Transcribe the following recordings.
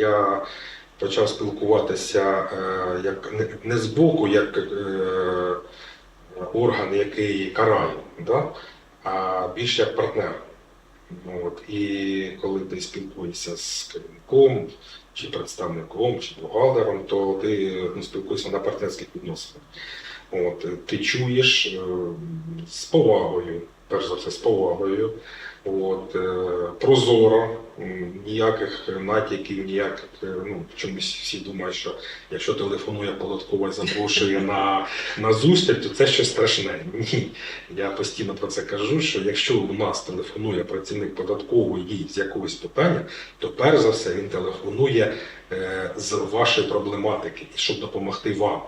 я почав спілкуватися е, як не, з боку, як е, орган, який карає, да? а більше як партнер. От, і коли ти спілкуєшся з керівником, чи представником, чи бухгалтером, то ти ну, спілкуєшся на партнерських відносинах. От, ти чуєш е, з повагою, перш за все, з повагою, от, е, прозоро, ніяких натяків, ніяких, е, ну, чомусь всі думають, що якщо телефонує податкова і запрошує на, на зустріч, то це щось страшне. Ні. Я постійно про це кажу, що якщо у нас телефонує працівник податкової з якогось питання, то перш за все він телефонує е, з вашої проблематики, щоб допомогти вам.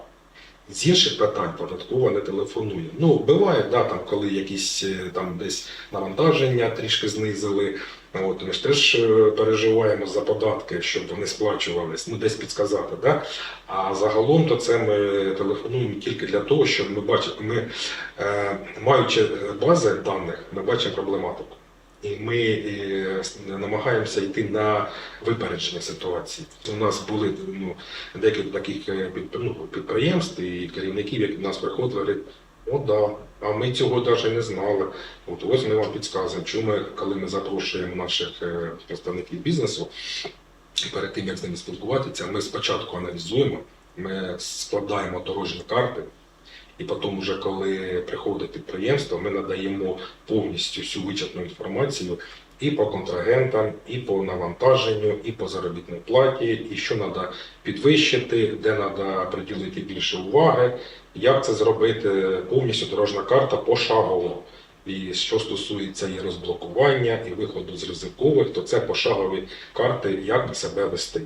З інших питань податкова не телефонує. Ну, буває, да, там, коли якісь е, там десь навантаження трішки знизили. От, ми ж теж е, переживаємо за податки, щоб вони сплачувались, ну десь підсказати. Да? А загалом то це ми телефонуємо тільки для того, щоб ми бачимо, ми, е, маючи бази даних, ми бачимо проблематику. І ми е, намагаємося йти на випередження ситуації. У нас були ну, декілька таких е, ну, підприємств і керівників, які до нас приходили, о, да, а ми цього навіть не знали. От ось ми вам підказуємо, чому ми, коли ми запрошуємо наших е, представників бізнесу, перед тим як з ними спілкуватися, ми спочатку аналізуємо, ми складаємо дорожні карти. І потім, уже коли приходить підприємство, ми надаємо повністю всю вичерпну інформацію і по контрагентам, і по навантаженню, і по заробітній платі, і що треба підвищити, де треба приділити більше уваги, як це зробити повністю дорожна карта пошагово. І що стосується і розблокування, і виходу з ризикових, то це пошагові карти, як себе вести.